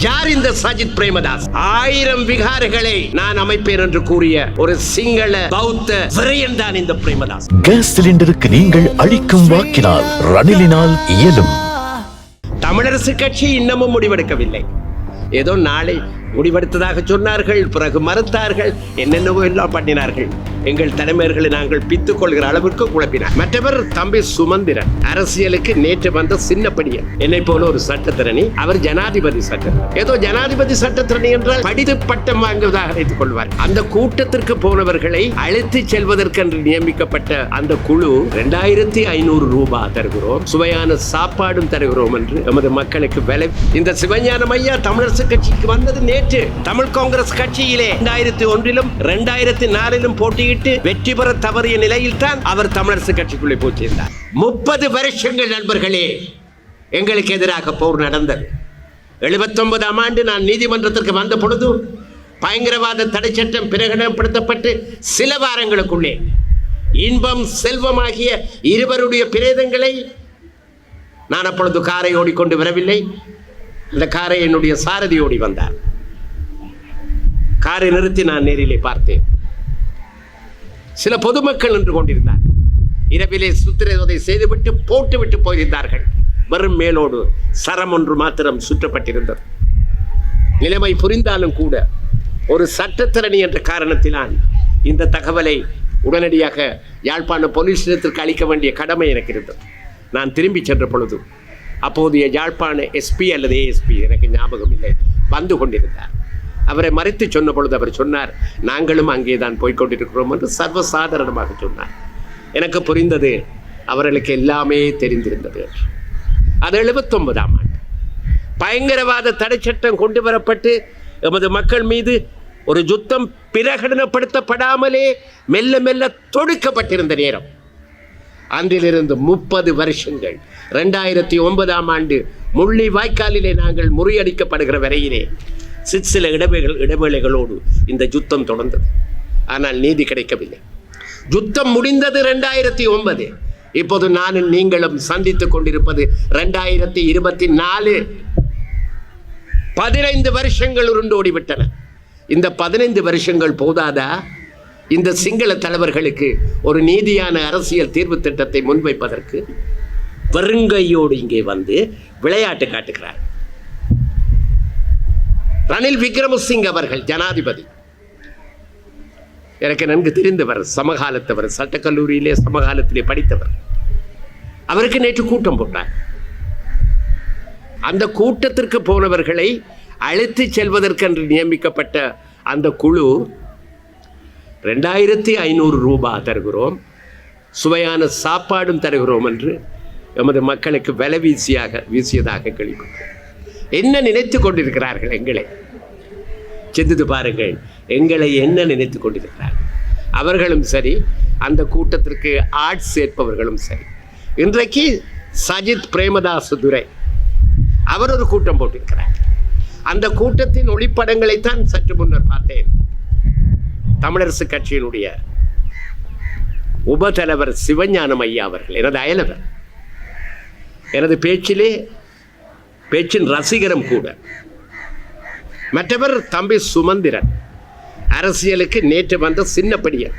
யார் இந்த சஜித் பிரேமதாஸ்? ஆயிரம் விகாரைகளை நான் அமைப்பேன் என்று கூறிய ஒரு சிங்கள பௌத்த விரையன் தான் இந்த பிரேமதாஸ். கேஸ் சிலிண்டருக்கு நீங்கள் அளிக்கும் வாக்கினால் ரணிலினால் இயலும். தமிழரசு கட்சி இன்னமும் முடிவெடுக்கவில்லை. ஏதோ நாளை முடிவெடுத்ததாக சொன்னார்கள் பிறகு மறுத்தார்கள் என்னென்னவோ எல்லாம் பண்ணினார்கள். எங்கள் தலைமையர்களை நாங்கள் பித்துக் கொள்கிற அளவிற்கு குழப்பினார். மற்றவர் தம்பி சுமந்திரன் அரசியலுக்கு நேற்று வந்த சின்னப்படியன் என்னை போல ஒரு சட்டத்திரணி அவர் ஜனாதிபதி சட்டத்திரணி. ஏதோ ஜனாதிபதி சட்டத்திரணி என்றால் படித்து பட்டம் வாங்குவதாக அழைத்துக் கொள்வார். அந்த கூட்டத்திற்கு போனவர்களை அழைத்து செல்வதற்கென்று நியமிக்கப்பட்ட அந்த குழு இரண்டாயிரத்தி ஐநூறு ரூபாய் தருகிறோம் சுவையான சாப்பாடும் தருகிறோம் என்று எமது மக்களுக்கு விலை. இந்த சிவஞானம் ஐயா தமிழரசு கட்சிக்கு வந்தது நேற்று தமிழ் காங்கிரஸ் கட்சியிலே இரண்டாயிரத்தி ஒன்றிலும் இரண்டாயிரத்தி நாலிலும் போட்டியிட்டு வெற்றி பெற தவறிய நிலையில் தான் அவர் தமிழரசு கட்சிக்குள்ளே போட்டியிருந்தார் முப்பது வருஷங்கள் நண்பர்களே எங்களுக்கு எதிராக போர் நடந்தது. எழுபத்தொன்பதாம் ஆண்டு நான் நீதிமன்றத்திற்கு வந்த பொழுது பயங்கரவாத தடை சட்டம் பிரகடனப்படுத்தப்பட்டு சில வாரங்களுக்குள்ளே இன்பம் செல்வமாகிய இருவருடைய பிரேதங்களை நான் அப்பொழுது காரை ஓடிக்கொண்டு வரவில்லை. அந்த காரை என்னுடைய சாரதி ஓடி வந்தார். காரை நிறுத்தி நான் நேரிலே பார்த்தேன். சில பொதுமக்கள் நின்று கொண்டிருந்தார். இரவிலே சுத்திரவதை செய்துவிட்டு போட்டுவிட்டு போயிருந்தார்கள். வெறும் மேலோடு சரம் ஒன்று மாத்திரம் சுற்றப்பட்டிருந்தது. நிலைமை புரிந்தாலும் கூட ஒரு சட்டத்திரணி என்ற காரணத்தினால் இந்த தகவலை உடனடியாக யாழ்ப்பாண போலீஸ் நிலையத்திற்கு அளிக்க வேண்டிய கடமை எனக்கு இருந்தது. நான் திரும்பி சென்ற பொழுது அப்போதைய யாழ்ப்பாண எஸ்பி அல்லது ஏஎஸ்பி எனக்கு ஞாபகம் இல்லை. வந்து கொண்டிருந்தார். அவரை மறைத்து சொன்ன பொழுது அவர் சொன்னார் நாங்களும் அங்கே தான் போய்கொண்டிருக்கிறோம் என்று சர்வசாதாரணமாக சொன்னார். எனக்கு புரிந்தது அவர்களுக்கு எல்லாமே தெரிந்திருந்தது அது எழுபத்தொன்பதாம் ஆண்டு. பயங்கரவாத தடை சட்டம் கொண்டு வரப்பட்டு எமது மக்கள் மீது ஒரு யுத்தம் பிரகடனப்படுத்தப்படாமலே மெல்ல மெல்ல தொடுக்கப்பட்டிருந்த நேரம். அன்றிலிருந்து முப்பது வருஷங்கள் ரெண்டாயிரத்தி ஒன்பதாம் ஆண்டு முள்ளி வாய்க்காலிலே நாங்கள் முறியடிக்கப்படுகிற வரையிலே சிற்சில சில இடைவேகள் இடைவேளைகளோடு இந்த யுத்தம் தொடர்ந்தது. ஆனால் நீதி கிடைக்கவில்லை. யுத்தம் முடிந்தது ரெண்டாயிரத்தி ஒன்பது. இப்போது நானும் நீங்களும் சந்தித்துக் கொண்டிருப்பது ரெண்டாயிரத்தி இருபத்தி நாலு. பதினைந்து வருஷங்கள் உருண்டு ஓடிவிட்டன இந்த பதினைந்து வருஷங்கள் போதாதா? இந்த சிங்கள தலைவர்களுக்கு ஒரு நீதியான அரசியல் தீர்வு திட்டத்தை முன்வைப்பதற்கு வெறுங்கையோடு இங்கே வந்து விளையாட்டு காட்டுகிறார். ரணில் விக்ரமசிங் அவர்கள் ஜனாதிபதி. எனக்கு நன்கு தெரிந்தவர் சமகாலத்தவர் சட்டக்கல்லூரியிலே சமகாலத்திலே படித்தவர். அவருக்கு நேற்று கூட்டம் போட்டார். அந்த கூட்டத்திற்கு போனவர்களை அழைத்து செல்வதற்கென்று நியமிக்கப்பட்ட அந்த குழு ரெண்டாயிரத்தி ஐநூறு ரூபாய் தருகிறோம். சுவையான சாப்பாடும் தருகிறோம் என்று எமது மக்களுக்கு விலை வீசியாக வீசியதாக கேள்விப்பட்டோம் என்ன நினைத்து கொண்டிருக்கிறார்கள் எங்களை? சிந்தித்து பாருங்கள் எங்களை என்ன நினைத்து கொண்டிருக்கிறார்கள்? அவர்களும் சரி அந்த கூட்டத்திற்கு ஆட்ஸ் சேர்ப்பவர்களும் சரி. இன்றைக்கு சஜித் பிரேமதாஸ் துரை அவர் ஒரு கூட்டம் போட்டிருக்கிறார். அந்த கூட்டத்தின் ஒளிப்படங்களை தான் சற்று முன்னர் பார்த்தேன். தமிழரசு கட்சியினுடைய உபதலைவர் சிவஞானம் ஐயா அவர்கள் எனது அயலவர். எனது பேச்சிலே பேச்சின் ரசிகரும் கூட. மற்றவர் தம்பி சுமந்திரன். அரசியலுக்கு நேற்று வந்த சின்னப்படியன்.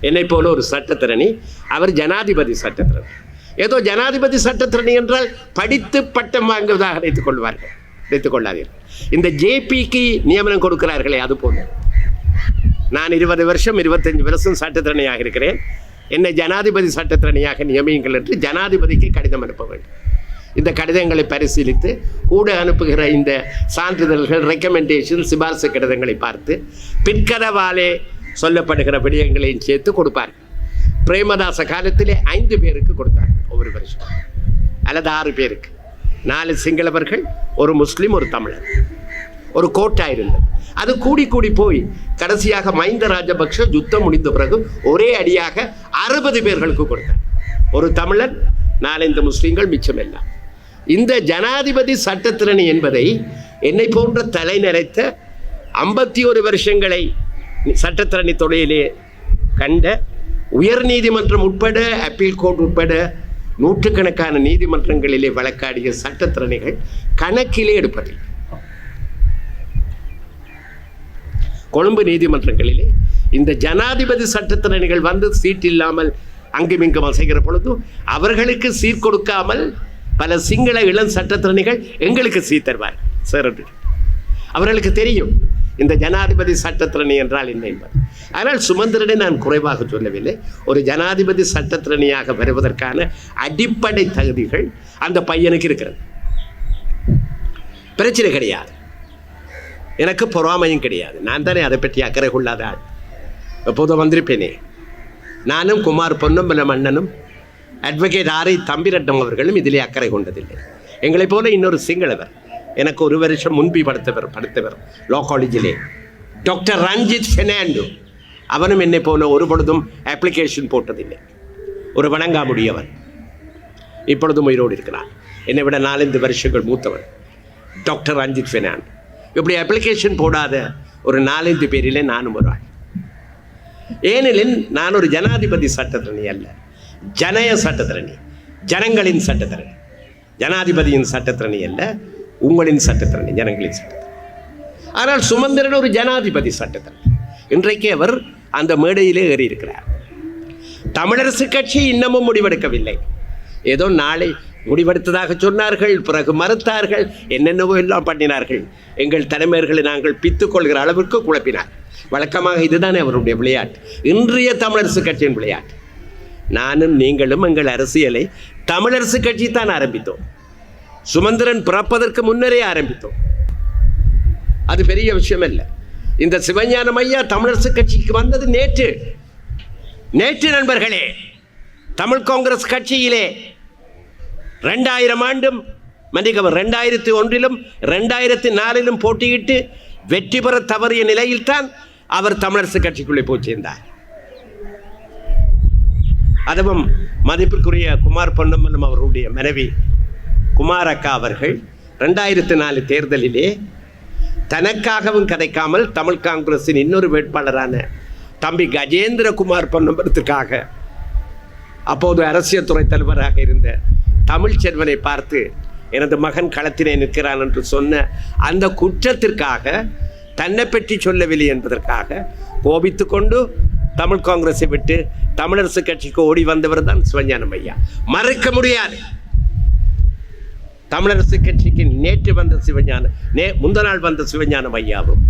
என்னை போல ஒரு சட்டத்திரணி. அவர் ஜனாதிபதி சட்டத்திரணி. ஏதோ ஜனாதிபதி சட்டத்திரணி என்றால் படித்து பட்டம் வாங்குவதாக நினைத்துக் கொள்வார்கள். நினைத்துக் கொள்ளாதீர்கள். இந்த ஜேபிக்கு நியமனம் கொடுக்கிறார்களே அது போல. நான் இருபது வருஷம் இருபத்தஞ்சு வருஷம் சட்டத்திறனையாக இருக்கிறேன். என்னை ஜனாதிபதி சட்டத்திறனையாக நியமியுங்கள் என்று ஜனாதிபதிக்கு கடிதம் அனுப்ப வேண்டும். இந்த கடிதங்களை பரிசீலித்து கூட அனுப்புகிற இந்த சான்றிதழ்கள் ரெக்கமெண்டேஷன் சிபார்சு கடிதங்களை பார்த்து பிற்கதவாலே சொல்லப்படுகிற விடயங்களையும் சேர்த்து கொடுப்பார் பிரேமதாச காலத்திலே ஐந்து பேருக்கு கொடுத்தார் ஒவ்வொரு வருஷம் அல்லது ஆறு பேருக்கு. நாலு சிங்களவர்கள் ஒரு முஸ்லீம் ஒரு தமிழர். ஒரு கோட்டா இருந்தது. அது கூடி கூடி போய் கடைசியாக மஹிந்த ராஜபக்ஷ யுத்தம் முடிந்த பிறகு ஒரே அடியாக அறுபது பேர்களுக்கு கொடுத்தார். ஒரு தமிழன் நாலந்து முஸ்லீம்கள் மிச்சம் எல்லாம் இந்த ஜனாதிபதி சட்டத்திறனி என்பதை என்னை போன்ற தலை நிறைத்த ஐம்பத்தி ஒரு வருஷங்களை சட்டத்திறனி தொழிலே கண்ட உயர் நீதிமன்றம் உட்பட அப்பீல் கோர்ட் உட்பட நூற்றுக்கணக்கான நீதிமன்றங்களிலே வழக்காடிய சட்டத்திறனிகள் கணக்கிலே எடுப்பதில்லை. கொழும்பு நீதிமன்றங்களிலே இந்த ஜனாதிபதி சட்டத்திறனிகள் வந்து சீட் இல்லாமல் அங்குமிங்கும் அசைகிற பொழுது அவர்களுக்கு சீர் கொடுக்காமல் பல சிங்கள இளம் சட்டத்திறனிகள் எங்களுக்கு சீத்தருவார் சார் அவர்களுக்கு தெரியும் இந்த ஜனாதிபதி சட்டத்திறனி என்றால் என்ன என்பது. ஆனால் சுமந்திரனை நான் குறைவாக சொல்லவில்லை. ஒரு ஜனாதிபதி சட்டத்திறனியாக வருவதற்கான அடிப்படை தகுதிகள் அந்த பையனுக்கு இருக்கிறது. பிரச்சனை கிடையாது. எனக்கு பொறாமையும் கிடையாது. நான் தானே அதை பற்றி அக்கறை கொள்ளாத ஆள். எப்போதும் வந்திருப்பேனே. நானும் குமார் பொன்னம்பலம் மன்னனும் அட்வொகேட் ஆரை தம்பிரட்டம் அவர்களும் இதிலே அக்கறை கொண்டதில்லை. எங்களைப் போல இன்னொரு சிங்களவர் எனக்கு ஒரு வருஷம் முன்பி படுத்தவர் படுத்தவர் லா. காலேஜிலே டாக்டர் ரஞ்சித் ஃபெர்னாண்டோ அவனும் என்னை போல ஒரு பொழுதும் அப்ளிகேஷன் போட்டதில்லை. ஒரு வணங்காமுடியவன் இப்பொழுதும் உயிரோடு இருக்கிறான் என்னை விட நாலஞ்சு வருஷங்கள் மூத்தவன் டாக்டர் ரஞ்சித் ஃபெர்னாண்டோ இப்படி அப்ளிகேஷன் போடாத ஒரு நாலஞ்சு பேரிலே நானும் ஒரு ஆள். ஏனெனில் நான் ஒரு ஜனாதிபதி சட்டத்திரணி அல்ல. ஜனய சட்டத்திரணி. ஜனங்களின் சட்டத்திரணி. ஜனாதிபதியின் சட்டத்திரணி அல்ல உங்களின் சட்டத்திரணி ஜனங்களின் சட்டத்திரணி. ஆனால் சுமந்திரன் ஒரு ஜனாதிபதி சட்டத்திரணி. இன்றைக்கு அவர் அந்த மேடையிலே ஏறி இருக்கிறார் தமிழரசு கட்சி இன்னமும் முடிவெடுக்கவில்லை. ஏதோ நாளை முடிவெடுத்ததாக சொன்னார்கள் பிறகு மறுத்தார்கள் என்னென்னவோ எல்லாம் பண்ணினார்கள். எங்கள் தலைமையர்களை நாங்கள் பித்துக் கொள்கிற அளவிற்கு குழப்பினார். வழக்கமாக இதுதானே அவருடைய விளையாட்டு. இன்றைய தமிழரசு கட்சியின் விளையாட்டு. நானும் நீங்களும் எங்கள் அரசியலை தமிழரசு கட்சி தான் ஆரம்பித்தோம். சுமந்திரன் பிறப்பதற்கு முன்னரே ஆரம்பித்தோம். அது பெரிய விஷயம் அல்ல இந்த சிவஞானம் ஐயா தமிழரசு கட்சிக்கு வந்தது நேற்று. நேற்று நண்பர்களே தமிழ் காங்கிரஸ் கட்சியிலே ரெண்டாயிரம் ஆண்டும் மன்னிக்கவும் ரெண்டாயிரத்தி ஒன்றிலும் ரெண்டாயிரத்தி நாலிலும் போட்டியிட்டு வெற்றி பெற தவறிய நிலையில்தான் அவர் தமிழரசு கட்சிக்குள்ளே போய் சேர்ந்தார். அதுவும் மதிப்பிற்குரிய குமார் பொன்னம்பலம் அவருடைய மனைவி குமார் அக்கா அவர்கள் ரெண்டாயிரத்தி நாலு தேர்தலிலே தனக்காகவும் கதைக்காமல் தமிழ் காங்கிரஸின் இன்னொரு வேட்பாளரான தம்பி கஜேந்திரகுமார் பொன்னம்பலத்துக்காக அப்போது அரசியல் துறை தலைவராக இருந்த தமிழ் செல்வனை பார்த்து எனது மகன் களத்திலே நிற்கிறான் என்று சொன்ன அந்த குற்றத்திற்காக தன்னை பற்றி சொல்லவில்லை என்பதற்காக கோபித்து கொண்டு தமிழ் காங்கிரஸை விட்டு தமிழரசு கட்சிக்கு ஓடி வந்தவர் தான் சிவஞானம் ஐயா. மறுக்க முடியாது. தமிழரசு கட்சிக்கு நேற்று வந்த சிவஞான நே முந்த நாள் வந்த சிவஞானம் ஐயாவும்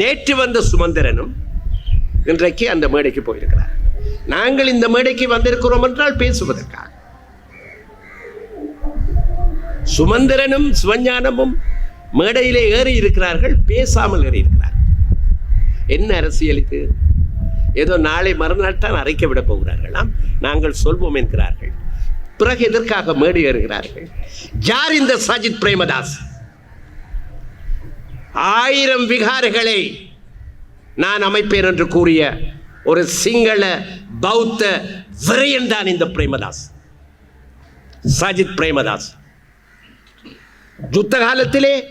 நேற்று வந்த சுமந்திரனும் இன்றைக்கு அந்த மேடைக்கு போயிருக்கிறார். நாங்கள் இந்த மேடைக்கு வந்திருக்கிறோம் என்றால் பேசுவதற்காக. சுமந்திரனும் சிவஞானமும் மேடையிலே ஏறி இருக்கிறார்கள் பேசாமல் ஏறி இருக்கிறார்கள் என்ன அரசியல் இது? ஏதோ நாளை மறுநாள் தான் அரைக்க விட போகிறார்களாம். நாங்கள் சொல்வோம் என்கிறார்கள். பிறகு எதற்காக மேடு ஏறுகிறார்கள்? யார் இந்த சஜித் பிரேமதாஸ்? ஆயிரம் விகாரைகளை நான் அமைப்பேன் என்று கூறிய ஒரு சிங்கள பௌத்த விரையன் தான் இந்த பிரேமதாஸ். சஜித் பிரேமதாஸ். யுத்த காலத்திலே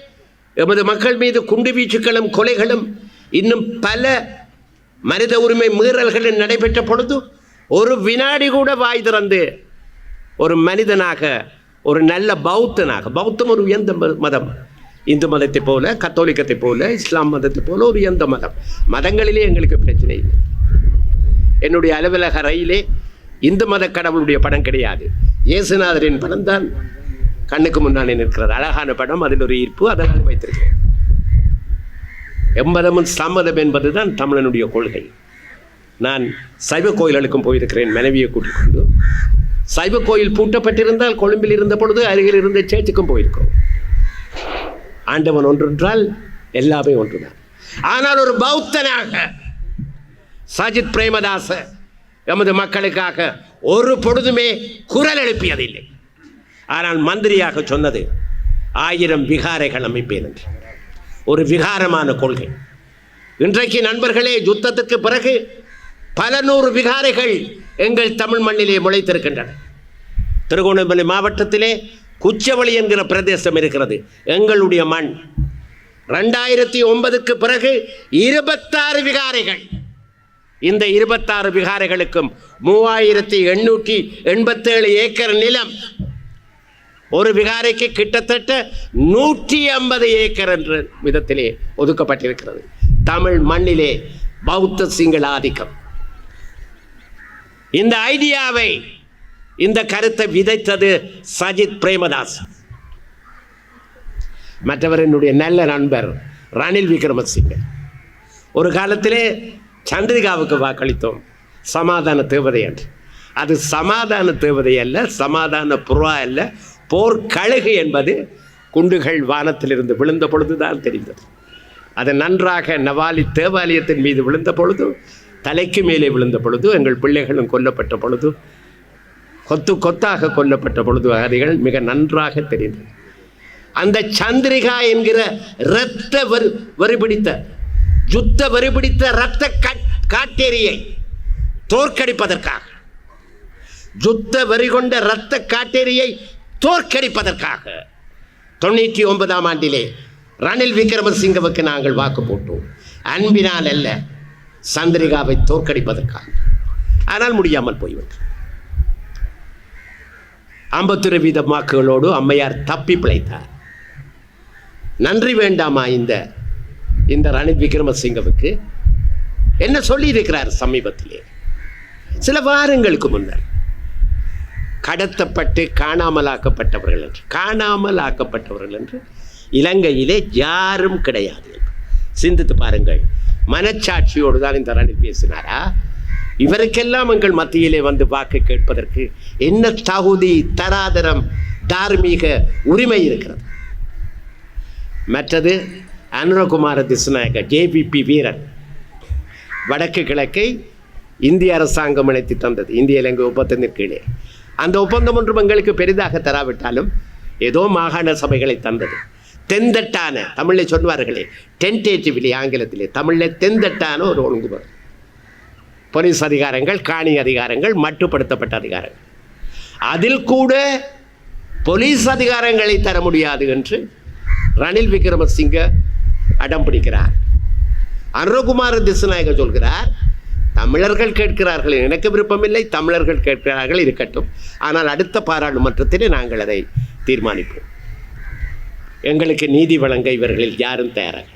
எமது மக்கள் மீது குண்டு வீச்சுக்களும் கொலைகளும் இன்னும் பல மனித உரிமை மீறல்கள் நடைபெற்ற பொழுது ஒரு வினாடி கூட வாய் திறந்து ஒரு மனிதனாக ஒரு நல்ல பௌத்தனாக பௌத்தம் ஒரு உயர்ந்த ம- மதம். இந்து மதத்தை போல கத்தோலிக்கத்தை போல இஸ்லாம் மதத்தை போல ஒரு உயர்ந்த மதம். மதங்களிலே எங்களுக்கு பிரச்சனை இல்லை. என்னுடைய அலுவலக ரயிலே இந்து மத கடவுளுடைய படம் கிடையாது. இயேசுநாதரின் படம் தான் கண்ணுக்கு முன்னாலே நிற்கிறது. அழகான படம் அதில் ஒரு ஈர்ப்பு அதனால் வைத்திருக்கிறேன் எம்மதமும் சம்மதம் என்பதுதான் தமிழனுடைய கொள்கை. நான் சைவ கோயில்களுக்கும் போயிருக்கிறேன் மனைவியை கூட்டிக் கொண்டு. சைவ கோயில் பூட்டப்பட்டிருந்தால் கொழும்பில் இருந்த பொழுது அருகில் இருந்த சேச்சுக்கும் போயிருக்கோம் ஆண்டவன் ஒன்றென்றால் எல்லாமே ஒன்றுதான். ஆனால் ஒரு பௌத்தனாக சஜித் பிரேமதாச எமது மக்களுக்காக ஒரு பொழுதுமே குரல் எழுப்பியதில்லை. ஆனால் மந்திரியாக சொன்னது ஆயிரம் விகாரைகள் அமைப்பேன் என்று. ஒரு விகாரமான கொள்கை. இன்றைக்கு நண்பர்களே யுத்தத்துக்கு பிறகு பல நூறு விகாரைகள் எங்கள் தமிழ் மண்ணிலே முளைத்திருக்கின்றன. திருகோணமலை மாவட்டத்திலே குச்சவளி என்கிற பிரதேசம் இருக்கிறது. எங்களுடைய மண். ரெண்டாயிரத்தி ஒன்பதுக்கு பிறகு இருபத்தாறு விகாரைகள். இந்த இருபத்தாறு விகாரைகளுக்கும் மூவாயிரத்தி எண்ணூற்றி எண்பத்தேழு ஏக்கர் நிலம் ஒரு விகாரைக்கு கிட்டத்தட்ட நூற்றி ஐம்பது ஏக்கர் என்ற விதத்திலே ஒதுக்கப்பட்டிருக்கிறது. தமிழ் மண்ணிலே பௌத்த சிங்கள ஆதிக்கம் இந்த ஐடியாவை இந்த கருத்தை விதைத்தது சஜித் பிரேமதாஸ். மற்றவர் என்னுடைய நல்ல நண்பர் ரணில் விக்ரமசிங்க. ஒரு காலத்திலே சந்திரிகாவுக்கு வாக்களித்தோம். சமாதான தேவதை என்று. அது சமாதான தேவதை அல்ல சமாதான புறா அல்ல போர்க்கழுகு என்பது குண்டுகள் வானத்திலிருந்து விழுந்த பொழுதுதான் தெரிந்தது. அது நன்றாக நவாலி தேவாலயத்தின் மீது விழுந்த பொழுது தலைக்கு மேலே விழுந்த பொழுது எங்கள் பிள்ளைகளும் கொல்லப்பட்ட பொழுது கொத்து கொத்தாக கொல்லப்பட்ட பொழுது அதைகள் மிக நன்றாக தெரிந்தது. அந்த சந்திரிகா என்கிற இரத்த வரு வரிபிடித்த யுத்த வரிபிடித்த இரத்த காட்டேரியை தோற்கடிப்பதற்காக யுத்த வரி கொண்ட இரத்த காட்டேரியை தோற்கடிப்பதற்காக. தொண்ணூற்றி ஒன்பதாம் ஆண்டிலே ரணில் விக்ரமசிங்கவுக்கு நாங்கள் வாக்கு போட்டோம். அன்பினால் அல்ல சந்திரிகாவை தோற்கடிப்பதற்காக. ஆனால் முடியாமல் போய்விட்டது. ஐம்பத்தொரு வீத வாக்குகளோடு அம்மையார் தப்பி பிழைத்தார். நன்றி வேண்டாமா இந்த இந்த ரணில் விக்ரமசிங்கவுக்கு? என்ன சொல்லியிருக்கிறார் சமீபத்திலே? சில வாரங்களுக்கு முன்னர். கடத்தப்பட்டு காணாமலாக்கப்பட்டவர்கள் என்று. காணாமல் ஆக்கப்பட்டவர்கள் என்று. இலங்கையிலே யாரும் கிடையாது என்று. சிந்தித்து பாருங்கள். மனச்சாட்சியோடு தான் இந்த ரணில் பேசினாரா? இவருக்கெல்லாம் எங்கள் மத்தியிலே வந்து வாக்கு கேட்பதற்கு என்ன தகுதி தராதரம் தார்மீக உரிமை இருக்கிறது? மற்றது அனுரகுமார திசுநாயக ஜேபிபி வீரன். வடக்கு கிழக்கை இந்திய அரசாங்கம் அழைத்து தந்தது. இந்திய இலங்கை ஒப்பந்தத்தின் கீழே. அந்த ஒப்பந்தம் ஒன்றும் எங்களுக்கு பெரிதாக தராவிட்டாலும் ஏதோ மாகாண சபைகளை தந்தது. தெந்தட்டான தமிழில் சொல்வார்களே டென்டேட்டிவ்லி ஆங்கிலத்திலே தமிழில் தெந்தட்டான ஒரு ஒழுங்குமுறை. போலீஸ் அதிகாரங்கள் காணி அதிகாரங்கள் மட்டுப்படுத்தப்பட்ட அதிகாரங்கள். அதில் கூட போலீஸ் அதிகாரங்களை தர முடியாது என்று ரணில் விக்ரமசிங்க அடம் பிடிக்கிறார். அனுரகுமார திசுநாயக சொல்கிறார் தமிழர்கள் கேட்கிறார்கள். எனக்கு விருப்பமில்லை தமிழர்கள் கேட்கிறார்கள் இருக்கட்டும். ஆனால் அடுத்த பாராளுமன்றத்திலே நாங்கள் அதை தீர்மானிப்போம். எங்களுக்கு நீதி வழங்க இவர்களில் யாரும் தயாராக